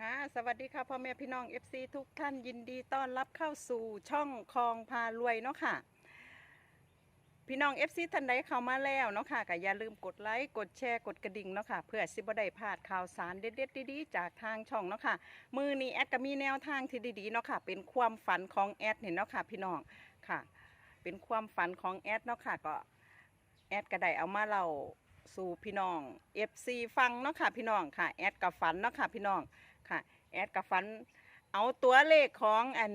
ค่ะ สวัสดีค่ะพ่อแม่พี่น้อง FC ทุกท่านยินดีต้อนรับเข้าสู่ช่องคลองพารวยเนาะค่ะ พี่น้อง FC ท่านใดเข้ามาแล้วเนาะค่ะก็อย่าลืมกดไลค์กดแชร์กดกระดิ่งเนาะค่ะเพื่อสิบได้พลาดข่าวสารเด็ดๆดีๆจากทางช่องเนาะค่ะมือนี้แอดก็มีแนวทางที่ดีๆเนาะค่ะ เป็นความฝันของแอดเห็นเนาะค่ะพี่น้องค่ะ เป็นความฝันของแอดเนาะค่ะก็แอดก็ได้เอามาเล่าสู่พี่น้อง FC ฟังเนาะค่ะพี่น้องค่ะ แอดกับฝันเนาะค่ะพี่น้อง ค่ะ แอดกับฟัน เอาตัวเลขของอัน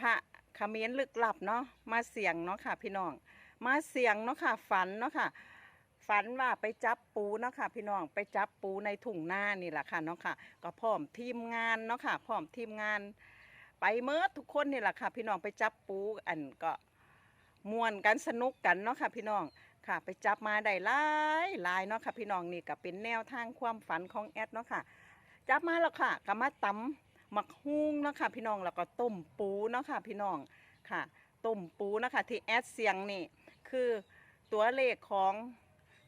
พระเขมิ้นลึกลับเนาะมาเสียงเนาะค่ะ พี่น้อง มาเสียงเนาะค่ะ ฝันเนาะค่ะ ฝันว่าไปจับปูเนาะค่ะ พี่น้องไปจับปูในถุงหน้านี่แหละค่ะเนาะค่ะ ก็พร้อมทีมงานเนาะค่ะพร้อมทีมงาน ไปเมื่อทุกคนนี่แหละค่ะ พี่น้องไปจับปูอันก็ม่วนกันสนุกกันเนาะค่ะ พี่น้องค่ะ ไปจับมาได้หลายหลายเนาะค่ะ พี่น้องนี่ก็เป็นแนวทางความฝันของแอดเนาะค่ะ จับมาแล้วค่ะก็มาตำหมักฮุ้งเนาะค่ะพี่น้องแล้วก็ต้มปูเนาะค่ะพี่น้องค่ะต้มปูเนาะคะที่แอดเสียงนี่คือตัวเลขของ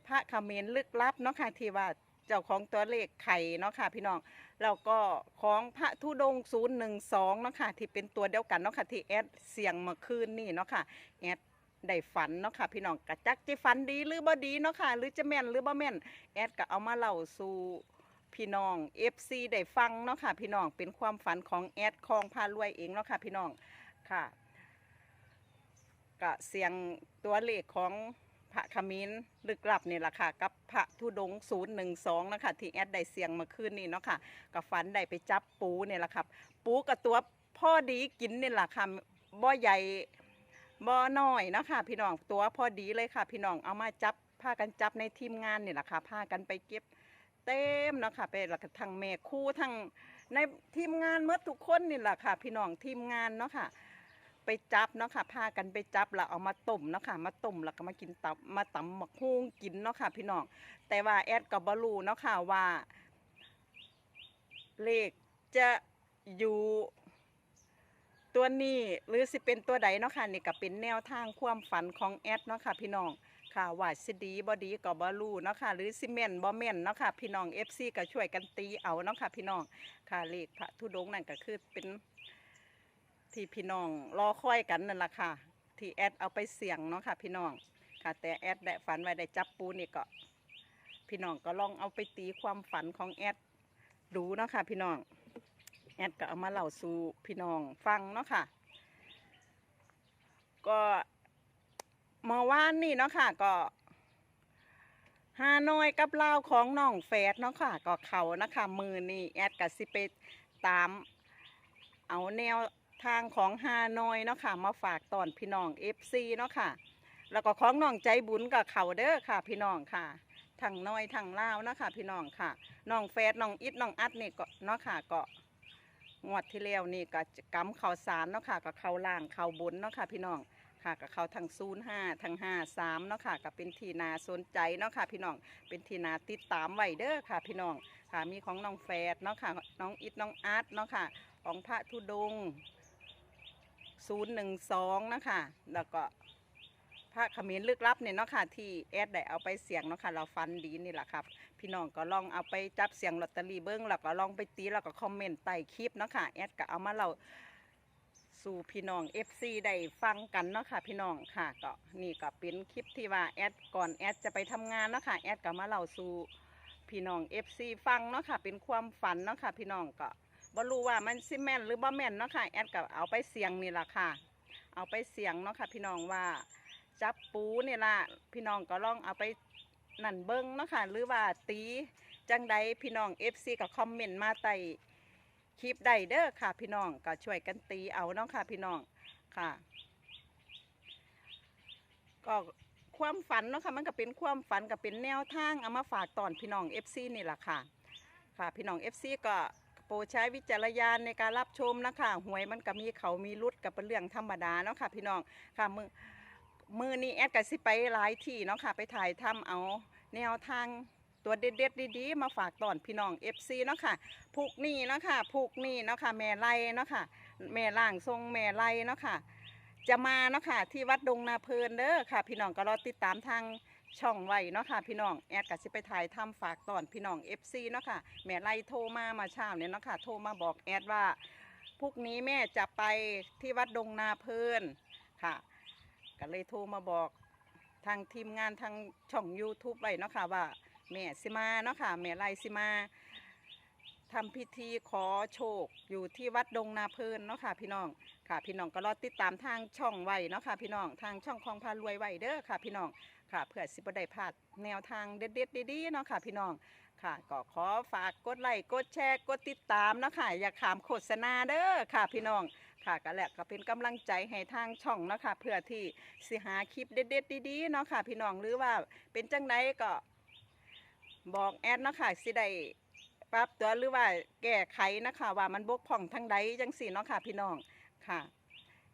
พระเขมรลึกลับเนาะค่ะที่ว่าเจ้าของตัวเลขไข่เนาะค่ะพี่น้องแล้วก็ของพระธุดงศูนย์หนึ่งสองเนาะค่ะที่เป็นตัวเดียวกันเนาะค่ะที่แอดเสียงเมื่อคืนนี่เนาะค่ะแอดได้ฝันเนาะค่ะพี่น้องกะจักจะฝันดีหรือบ่ดีเนาะค่ะหรือจะแม่นหรือบ่แม่นแอดก็เอามาเล่าสู่ พี่น้อง FC ได้ฟังเนาะค่ะพี่น้องเป็นความฝันของแอดคองพารวยเองเนาะค่ะพี่น้องค่ะก็เสียงตัวเลขของพระขมิ้นลึกลับนี่แหละค่ะ กับพระธุดงศูนย์หนึ่งสองนะคะที่แอดได้เสียงมาคืนนี่เนาะค่ะกับฝันได้ไปจับปูเนี่ยแหละครับ ปูกับตัวพ่อดีกินนี่แหละค่ะบ่ใหญ่บ่น้อยเนาะค่ะพี่น้องตัวพ่อดีเลยค่ะ พี่น้องเอามาจับพากันจับในทีมงานนี่แหละค่ะพากันไปเก็บ เต็มเนาะค่ะไปแล้วก็ทั้งแม่คู่ทั้งในทีมงานเมื่อทุกคนนี่แหละค่ะ พี่น้องทีมงานเนาะค่ะ ไปจับเนาะค่ะพากันไปจับแล้วเอามาต้มเนาะค่ะ มาต้มแล้วก็มากินตับมาตำหมักฮุ้งกินเนาะค่ะ พี่น้องแต่ว่าแอดกับบลูเนาะค่ะว่า เลขจะอยู่ตัวนี้หรือสิเป็นตัวใดเนาะค่ะนี่ก็เป็นแนวทางความฝันของแอดเนาะค่ะ พี่น้อง ค่ะว่าสิดีบ่ดีก็บ่รู้เนาะค่ะ หรือสิแม่นบ่แมนเนาะค่ะ พี่น้อง FC ก็ช่วยกันตีเอาเนาะค่ะ พี่น้องค่ะเลขพระธุดงค์นั่นก็คือเป็นที่พี่น้องรอคอยกันนั่นแหละค่ะ ที่แอดเอาไปเสี่ยงเนาะค่ะ พี่น้องค่ะ แต่แอดได้ฝันไว้ได้จับปูนี่ก็ พี่น้องก็ลองเอาไปตีความฝันของแอดดูเนาะค่ะ พี่น้องแอดก็เอามาเล่าสู่พี่น้องฟังเนาะค่ะ ก็ เมื่อวานนี่เนาะค่ะก็ฮานอยกับเลาของน้องแฟดเนาะค่ะ ก็เขานะคะมือนี่แอดกับสิไปตาม เอาแนวทางของฮานอยเนาะค่ะ มาฝากตอนพี่น้องเอฟซีเนาะค่ะ แล้วก็ของน้องใจบุญกับเขาเด้อค่ะ พี่น้องค่ะทั้งน้อยทั้งลานะค่ะพี่น้องค่ะน้องแฟดน้องอิดน้องอัดนี่ก็เนาะค่ะก็งวดที่แล้วนี่ก็กำข่าวสารเนาะค่ะก็เขาล่างเขาบนเนาะค่ะพี่น้อง ค่ะกับเขาทั้งศูนย์ห้าทั้งห้าสามเนาะค่ะกับเป็นทีนาสนใจเนาะค่ะพี่น้องเป็นทีนาติดตามไว้เด้อค่ะพี่น้องค่ะมีของน้องแฟดเนาะค่ะน้องอิดน้องอาร์ตเนาะค่ะของพระธุดงศูนย์หนึ่งสองนะคะแล้วก็พระขมิ้นลึกลับเนี่ยเนาะค่ะที่แอดได้เอาไปเสียงเนาะค่ะเราฟันดีนี่แหละครับพี่น้องก็ลองเอาไปจับเสียงลอตเตอรี่เบิ้งแล้วก็ลองไปตีแล้วก็คอมเมนต์ใต้คลิปเนาะค่ะแอดก็เอามาเรา สู่พี่น้อง FC ได้ฟังกันเนาะค่ะพี่น้องค่ะก็นี่ก็เป็นคลิปที่ว่าแอดก่อนแอดจะไปทำงานเนาะค่ะแอดก็มาเล่าสู่พี่น้อง FC ฟังเนาะค่ะเป็นความฝันเนาะค่ะพี่น้องก็บ่รู้ว่ามันสิแม่นหรือบ่แม่นเนาะค่ะแอดก็เอาไปเสียงนี่ล่ะค่ะ เอาไปเสียงเนาะค่ะพี่น้องว่าจับปูนี่ล่ะพี่น้องก็ลองเอาไปนั่นเบิ้งเนาะค่ะหรือว่าตีจังใดพี่น้อง FC ก็คอมเมนต์มาใต้ คลิปได้เด้อค่ะ พี่น้องก็ช่วยกันตีเอาเนาะค่ะ พี่น้องค่ะ ก็ความฝันเนาะค่ะมันก็เป็นความฝันก็เป็นแนวทางเอามาฝากตอนพี่น้อง FC นี่แหละค่ะ ค่ะ พี่น้อง FC ก็โปรดใช้วิจารณญาณในการรับชมนะคะหวยมันก็มีเขามีรุดกับเป็นเรื่องธรรมดาเนาะค่ะ พี่น้องค่ะมือมือนี้แอดก็สิไปหลายที่เนาะค่ะ ไปถ่ายทำเอาแนวทาง ตัวเด็ดๆดีๆ มาฝากตอนพี่น้อง FC เนาะค่ะผูกนี่เนาะค่ะผูกนี่เนาะค่ะแม่ไล่เนาะค่ะแม่ล่างทรงแม่ไล่เนาะค่ะจะมาเนาะค่ะที่วัดดงนาเพลินเด้อค่ะ พี่น้องก็รอติดตามทางช่องไว้เนาะค่ะพี่น้องแอดก็สิไปถ่ายทำฝากตอนพี่น้อง FC เนาะค่ะแม่ไล่โทรมามาเช้าเนี่ยเนาะค่ะโทรมาบอกแอดว่าพรุ่งนี้แม่จะไปที่วัดดงนาเพลินค่ะ ก็เลยโทรมาบอกทางทีมงานทางช่อง YouTube ไว้เนาะค่ะว่า แม่สิมาเนาะค่ะแม่ไลสิมาทำพิธีขอโชคอยู่ที่วัดดงนาเพลินเนาะค่ะพี่น้องค่ะพี่น้องก็รอติดตามทางช่องไว้เนาะค่ะพี่น้องทางช่องคลองพารวยไว้เด้อค่ะพี่น้องค่ะเพื่อสิบได้พลาดแนวทางเด็ดๆดีๆเนาะค่ะพี่น้องค่ะก็ขอฝากกดไลค์กดแชร์กดติดตามเนาะค่ะอย่าขามโฆษณาเด้อค่ะพี่น้องค่ะก็แหละก็เป็นกำลังใจให้ทางช่องเนาะค่ะเพื่อที่สิหาคลิปเด็ดๆดีๆเนาะค่ะพี่น้องหรือว่าเป็นจังไดก็ บอกแอดนะค่ะสิได้ปรับตัวหรือว่าแก้ไขนะคะว่ามันบกพร่องทางใดจังสี่เนาะค่ะพี่น้องค่ะ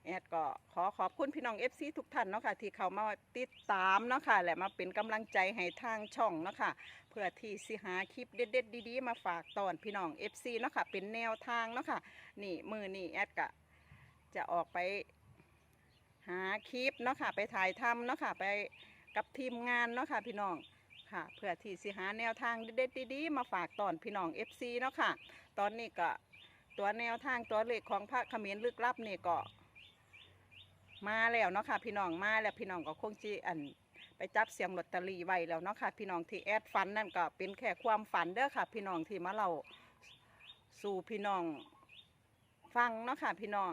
แอดก็ขอขอบคุณพี่น้อง FC ทุกท่านเนาะค่ะที่เขามาติดตามเนาะค่ะและมาเป็นกำลังใจให้ทางช่องเนาะค่ะเพื่อที่สิหาคลิปเด็ดๆดีๆมาฝากตอนพี่น้อง FC เนาะค่ะเป็นแนวทางเนาะค่ะนี่มือนี่แอดกะจะออกไปหาคลิปเนาะค่ะไปถ่ายทำเนาะค่ะไปกับทีมงานเนาะค่ะพี่น้อง ค่ะ เพื่อที่สิหาแนวทางเด็ดๆดีๆมาฝากตอนพี่น้อง FC เนาะค่ะ ตอนนี้ก็ตัวแนวทางตัวเลขของพระเขมิ้นลึกลับนี่ก็มาแล้วเนาะค่ะ พี่น้องมาแล้วพี่น้องก็คงจีอันไปจับเสียงลอตเตอรี่ไว้แล้วเนาะค่ะ พี่น้องที่แอดฟันนั่นก็เป็นแค่ความฝันเด้อค่ะ พี่น้องที่มาเราสู่พี่น้องฟังเนาะค่ะ พี่น้อง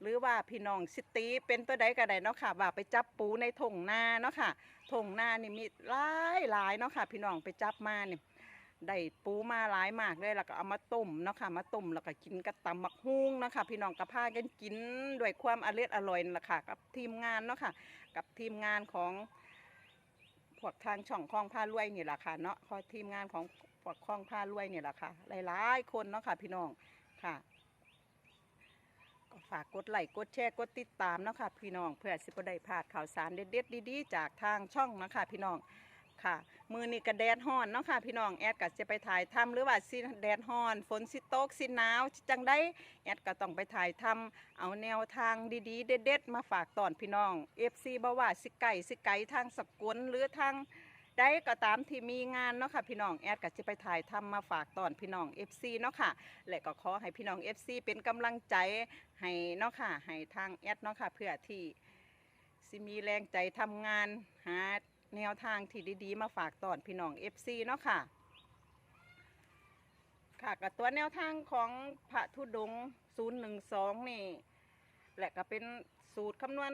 หรือว่าพี่น้องสิตีเป็นตัวใดก็ได้เนาะค่ะว่าไปจับปูในถงนาเนาะค่ะ ถงหน้านี่มีหลายหลายเนาะค่ะ พี่น้องไปจับมาเนี่ยได้ปูมาหลายมากเลยแล้วก็เอามาต้มเนาะค่ะมาต้มแล้วก็กินกับตำมักฮุ้งเนาะค่ะพี่น้องก็พากันกินด้วยความอร่อยอร่อยนั่ะค่ะ กับทีมงานเนาะค่ะ กับทีมงานของพวกทางช่องคลองพารวยนี่แหละค่ะเนาะพอทีมงานของพวกคลองพารวยนี่แหละค่ะหลายๆคนเนาะค่ะ พี่น้องค่ะ ฝากกดไลค์กดแชร์กดติดตามนะคะพี่น้องเพื่อสิบได้พลาดข่าวสารเด็ดๆดีๆ จากทางช่องนาะคะพี่น้องค่ะ มือนี่กระแดดฮ้อนเนาะค่ะพี่น้องแอดก็จะไปถ่ายทำหรือว่าสิแดดฮ้อน ฝนสิตกสิหนาวจังได้แอดก็ต้องไปถ่ายทำเอาแนวทางดีๆ เด็ดๆมาฝากตอนพี่น้อง FC บ่ว่าสิไก่สิไก่ทางสกุลหรือทาง ได้ก็ตามที่มีงานเนาะค่ะพี่น้องแอดก็จะไปถ่ายทำมาฝากตอนพี่น้อง FC เนาะค่ะและก็ขอให้พี่น้อง FC เป็นกำลังใจให้เนาะค่ะให้ทางแอดเนาะค่ะเพื่อที่สิมีแรงใจทำงานหาแนวทางที่ดีๆ มาฝากตอนพี่น้อง FC เนาะค่ะค่ะกับตัวแนวทางของพระธุดงค์012 นี่ และก็เป็นสูตรคำนวณ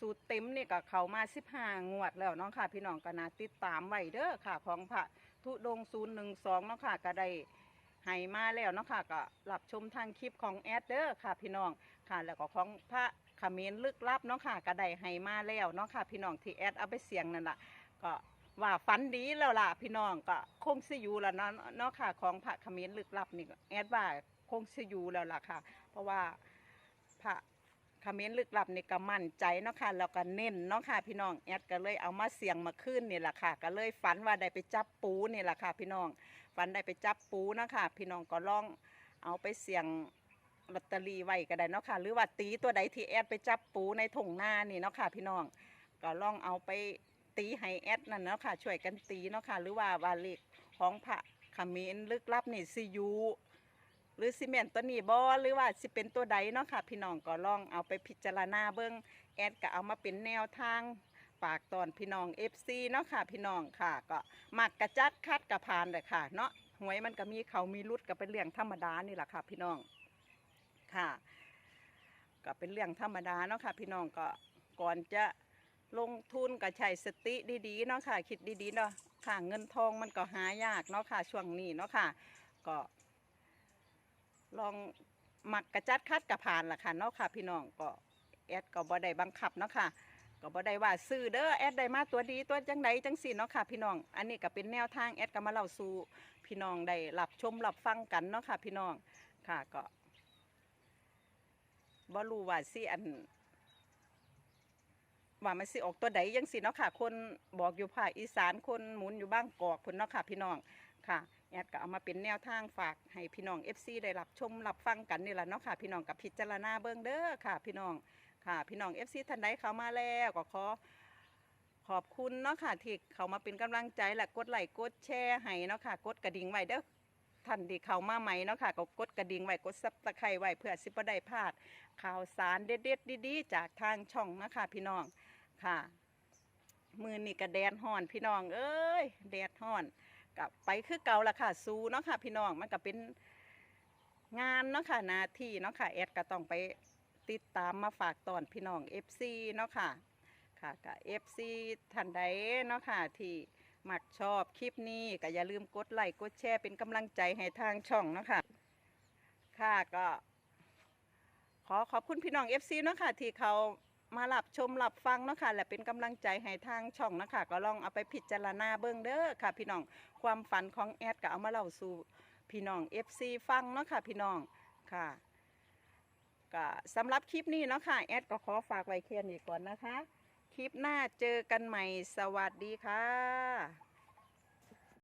สูตรเต็มนี่ก็เขามา15งวดแล้วเนาะค่ะ พี่น้องก็น่าติดตามไว้เด้อค่ะของพระธุดงค์012เนาะค่ะก็ได้ให้มาแล้วเนาะค่ะก็รับชมทางคลิปของแอดเด้อค่ะ พี่น้องค่ะแล้วก็ของพระเขมรลึกลับเนาะค่ะก็ได้ให้มาแล้วเนาะค่ะ พี่น้องที่แอดเอาไปเสียงนั่นแหละก็ว่าฝันดีแล้วล่ะพี่น้องก็คงสิอยู่แล้วเนาะเนาะค่ะของพระเขมรลึกลับนี่แอดว่าคงสิอยู่แล้วล่ะค่ะ เพราะว่าพระ เขมรลึกลับนี่ก็มั่นใจเนาะค่ะแล้วก็เน้นเนาะค่ะพี่น้องแอดก็เลยเอามาเสียงมาขึ้นนี่แหละค่ะ ก็เลยฝันว่าได้ไปจับปูนี่แหละค่ะ พี่น้องฟันได้ไปจับปูเนาะคะพี่น้องก็ลองเอาไปเสี่ยงลอตเตอรี่ไว้ก็ได้เนาะค่ะ หรือว่าตีตัวใดที่แอดไปจับปูในถงหน้านี่เนาะค่ะ พี่น้องก็ลองเอาไปตีให้แอดนั่นเนาะค่ะช่วยกันตีเนาะค่ะ หรือว่าวาเลขของพระขมิ้นลึกลับนี่ซียู หรือซีเมนต์ตัวนี้บอหรือว่าสิเป็นตัวใดเนาะค่ะ พี่น้องก็ลองเอาไปพิจารณาเบิ้งแอดก็เอามาเป็นแนวทางฝากตอนพี่น้อง FC เนาะค่ะ พี่น้องค่ะ ก็มักกระจัดคัดกระพานเลยค่ะ เนาะหวยมันก็มีเขามีรุดก็เป็นเรื่องธรรมดานี่แหละค่ะ พี่น้องค่ะ ก็เป็นเรื่องธรรมดาเนาะค่ะ พี่น้องก็ก่อนจะลงทุนก็ใช้สติดีๆเนาะค่ะ คิดดีๆเนาะค่ะ เงินทองมันก็หายากเนาะค่ะ ช่วงนี้เนาะค่ะ ก็ ลองหมักกระจัดคัดกระพานล่ะค่ะเนาะค่ะ พี่น้องก็แอดก็บ่ได้บังคับเนาะค่ะก็บ่ได้ว่าซื้อเด้อแอดได้มาตัวดีตัวจังใดจังสี่เนาะค่ะพี่น้อง อันนี้ก็เป็นแนวทางแอดก็มาเล่าสู่พี่น้องได้รับชมรับฟังกันเนาะค่ะพี่น้องค่ะก็บ่รู้ว่าสิอันว่ามันสิออกตัวใดยังสิเนาะค่ะ คนบอกอยู่ภาคอีสานคนหมุนอยู่บ้างกอกพุ่นเนาะค่ะ พี่น้องค่ะ แอดก็เอามาเป็นแนวทางฝากให้พี่น้อง FC ได้รับชมรับฟังกันนี่แหละเนาะค่ะ พี่น้องกับพิจารณาเบิ่งเด้อค่ะ พี่น้องค่ะ พี่น้อง FC ท่านใดเข้ามาแล้วก็ขอขอบคุณเนาะค่ะที่เขามาเป็นกำลังใจและกดไลค์กดแชร์ให้เนาะค่ะ กดกระดิ่งไว้เด้อท่านที่เขามาใหม่เนาะค่ะก็กดกระดิ่งไว้กดซับสไครต์ไว้เพื่อสิบได้พลาด ข่าวสารเด็ดๆดีๆ จากทางช่องนะคะพี่น้องค่ะ มือนี่ก็แดดฮ้อนพี่น้อง เอ้ยแดดฮ้อน กับไปคือเก่าละค่ะสู้เนาะค่ะ พี่น้องมันก็เป็นงานเนาะค่ะนาที่เนาะค่ะแอดก็ต้องไปติดตามมาฝากตอนพี่น้อง FC เนาะค่ะค่ะกับ FC ท่านใดเนาะค่ะที่มักชอบคลิปนี้ก็อย่าลืมกดไลค์กดแชร์เป็นกำลังใจให้ทางช่องเนาะค่ะค่ะก็ขอขอบคุณพี่น้อง FC เนาะค่ะที่เขา มาหลับชมหลับฟังเนาะค่ะและเป็นกำลังใจให้ทางช่องเนาะค่ะก็ลองเอาไปพิจารณาเบิ่งเด้อค่ะ พี่น้องความฝันของแอดก็เอามาเล่าสู่พี่น้อง FC ฟังเนาะค่ะพี่น้องค่ะก็สำหรับคลิปนี้เนาะค่ะแอดก็ขอฝากไว้แค่นี้ก่อนนะคะ คลิปหน้าเจอกันใหม่สวัสดีค่ะ